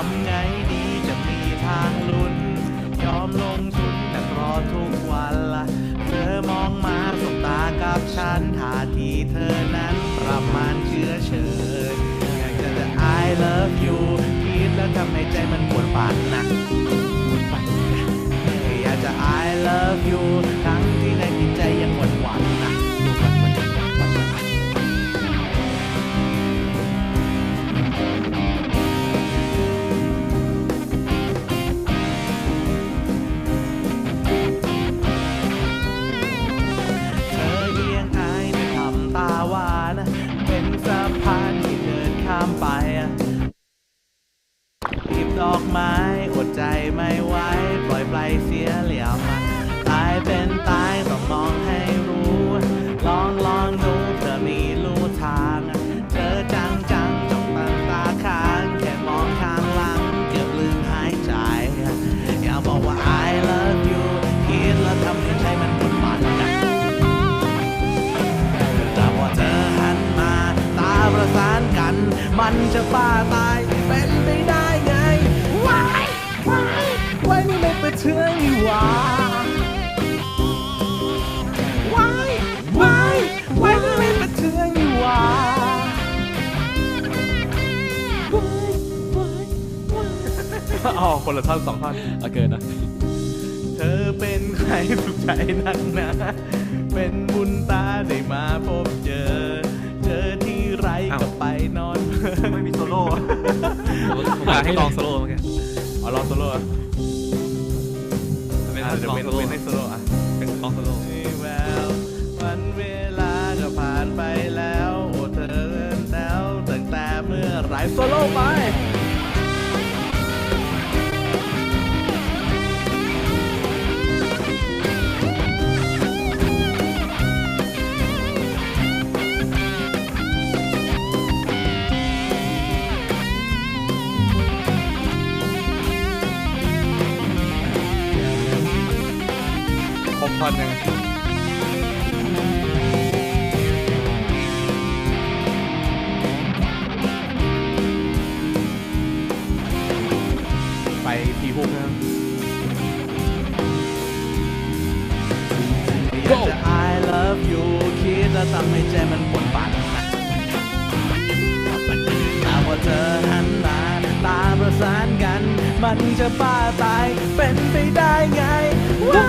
ทำไงดีจะมีทางลุ้น ยอมลงทุนแต่รอทุกวันละ เธอมองมาสบตากับฉันท่าทีเธอ ตาหวาน มันจะบ้าตายเป็นไปได้ไงว้ายว้ายว้ายนี่ไม่เป็นเทืองนี่หว่าว้ายว้ายว้ายนี่ไม่เป็นเทืองนี่หว่าว้ายว้ายว้ายอ๋อคนละท่อนสองท่อนเอาเกินนะ เธอเป็นใครสุขใจนักหนาเป็นบุญตาได้มาพบเจอ เจอที่ไรก็ไปนอน ไม่มีโซโล่ผมอยากให้ลองโซโล่เมื่อกี้เอาลองโซโล่อะเป็นอะท่อนเดี๋ยวลองเป็นโซโล่เป็นในโซโล่อะเป็นลองโซโล่มีแวววันเวลาก็ผ่านไปแล้วโอ้เธอเริ่มแล้วตั้งแต่เมื่อไหรโซโล่ไป อนยังไปทีฮุกนะครับอยากจะ I love you คิดแล้วทำให้ใจมันปวดปั่นแต่ว่าเธอหันมาตาประสานกัน มันจะบ้าตายเป็นไปได้ไงวา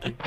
หว่